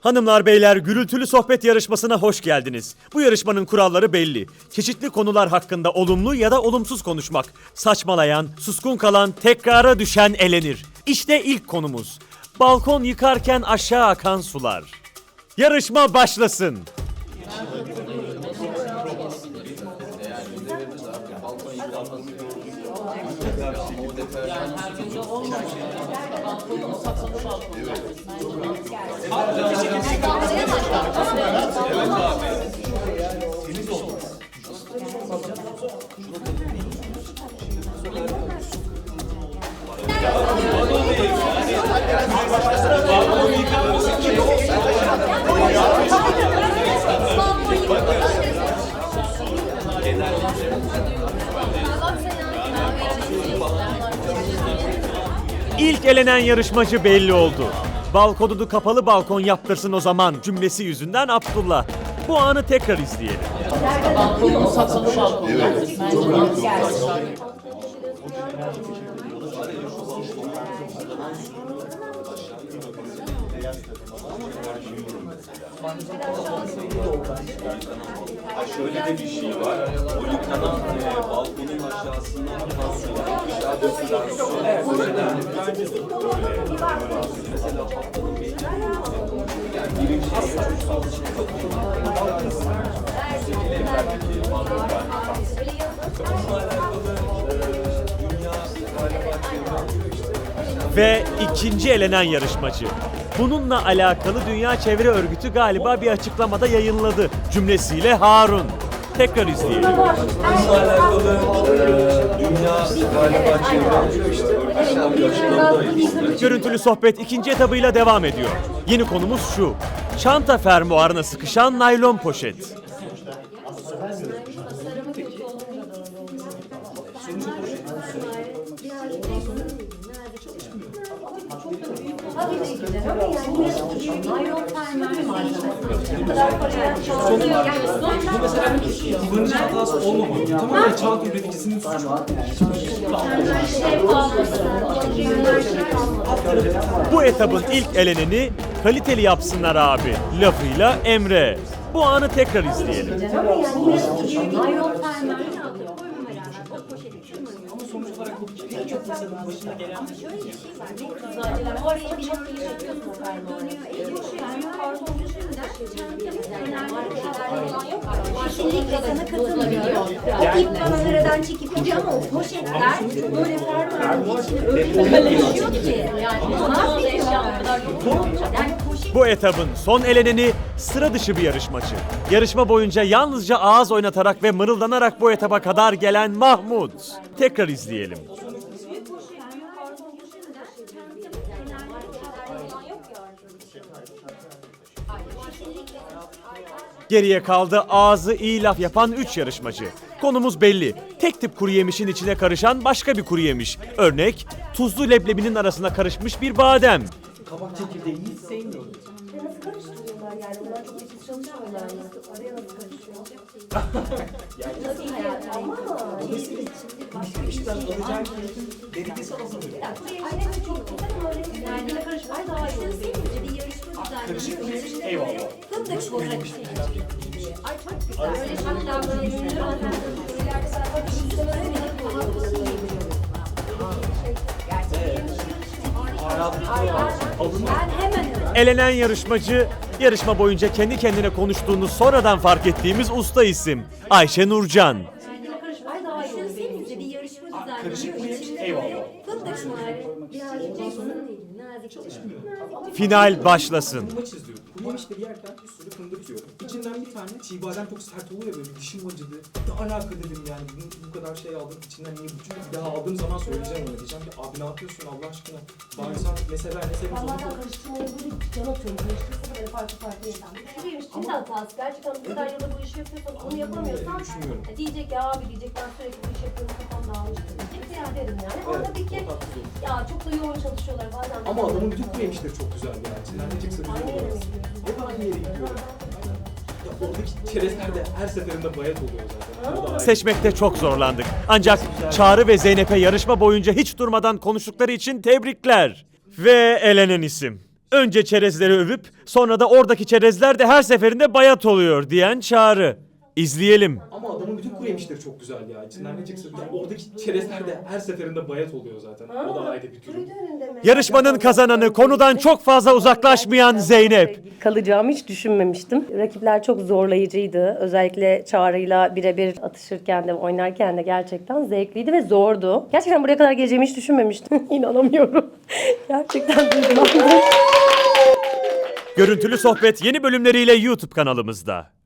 Hanımlar beyler gürültülü sohbet yarışmasına hoş geldiniz. Bu yarışmanın kuralları belli. Çeşitli konular hakkında olumlu ya da olumsuz konuşmak. Saçmalayan, suskun kalan, tekrara düşen elenir. İşte ilk konumuz. Balkon yıkarken aşağı akan sular. Yarışma başlasın abi. Balkon yıkanmaz. Yani her gün de olmamalı. Balkonu satılır balkonu. Abi bir şey İlk elenen yarışmacı belli oldu. Balkonunu kapalı balkon yaptırsın o zaman cümlesi yüzünden Abdullah. Bu anı tekrar izleyelim. Şöyle de bir şey var. O yıkanan e, balkonun aşağısından akan su var. Aşağı dökülen su. Mesela haftanın bir yani birinci Ve ikinci elenen yarışmacı. Bununla alakalı Dünya Çevre Örgütü galiba bir açıklamada yayınladı cümlesiyle Harun. Tekrar izleyelim. Bununla alakalı e, dünya galiba çevre örgütünden bir açıklama yayınladı. Görüntülü sohbet ikinci etabıyla devam ediyor. Yeni konumuz şu. Çanta fermuarına sıkışan naylon poşet. Kullanıcı hatası olmamalı. Tamamen üreticisinin suçu. Bu etabın ilk eleneni kaliteli yapsınlar abi lafıyla Emre. Bu anı tekrar izleyelim. Kesinlikle sana katılmıyorum. O ip manzaradan çekip gidiyor ama o poşetler böyle fermuarın içine öyle ki. Yani mahvediyorlar. Yani. poşet Bu etabın son eleneni sıra dışı bir yarışmacı. Yarışma boyunca yalnızca ağız oynatarak ve mırıldanarak bu etaba kadar gelen Mahmut. Tekrar izleyelim. Geriye kaldı ağzı iyi laf yapan 3 yarışmacı. Konumuz belli. Tek tip kuru yemişin içine karışan başka bir kuru yemiş. Örnek tuzlu leblebinin arasına karışmış bir badem. Kabak çekirdeğini hiç sevmiyorum. nasıl karıştırıyorlar yani? Bunlar çok etkili çalışmıyorlar mı? Araya nasıl karışıyor? Nasıl hayatı ama Bir işten alacağın keyfin derecesi azalıyor. Aynen çok Ay çok güzel. Bir Elenen yarışmacı, yarışma boyunca kendi kendine konuştuğunu sonradan fark ettiğimiz usta isim Ayşe Nurcan. Kendine karışmak daha iyi olur. Düşünsenize bir yarışma düzenliyor. Karışık mı yemiş? İçinde Böyle Fındık mı? Birazcık nazik nazik nazik. Final başlasın. Maç izliyorum. Kuru yemişleri yerken bir sürü fındık yiyorum. İçinden bir tane çiğ badem çok sert oluyor ya böyle dişim acıdı. Ne alaka dedim yani bu, bu kadar şey aldım içinden niye bu çünkü bir daha aldığım zaman söyleyeceğim ona diyeceğim ki abi ne yapıyorsun Allah aşkına. Bari sen mesela ne onu Allah'tan karıştırmayı böyle can atıyorum. Karıştırsa böyle farklı farklı yaşam. Bu yarışçının da hatası. Gerçekten bu kadar yılda bu işi yapıyorsan onu yapamıyorsan e, diyecek ya abi diyecek ben sürekli bu işi yapıyorum kafam dağılmıştır diyecek. Ya derim yani. Ama Evet, tabii haklısın. ya çok da yoğun çalışıyorlar bazen. Ama adamın bütün yemişleri çok güzel yani. İçinden ne çıksa güzel gidiyorsun? Hep aynı yere gidiyorum. Aynen. Ya oradaki çerezler de her seferinde bayat oluyor zaten. Seçmekte çok zorlandık. Ancak Çağrı ve Zeynep'e yarışma boyunca hiç durmadan konuştukları için tebrikler. Ve elenen isim. Önce çerezleri övüp sonra da oradaki çerezler de her seferinde bayat oluyor diyen Çağrı. İzleyelim. Ama adamın bütün kuru yemişleri çok güzel ya. İçinden ne çıksa güzel. Oradaki çerezler de her seferinde bayat oluyor zaten. O da ayrı bir durum. Yarışmanın kazananı konudan çok fazla uzaklaşmayan Zeynep. Kalacağımı hiç düşünmemiştim. Rakipler çok zorlayıcıydı. Özellikle Çağrı'yla birebir atışırken de oynarken de gerçekten zevkliydi ve zordu. Gerçekten buraya kadar geleceğimi hiç düşünmemiştim. İnanamıyorum. gerçekten duygulandım. Görüntülü sohbet yeni bölümleriyle YouTube kanalımızda.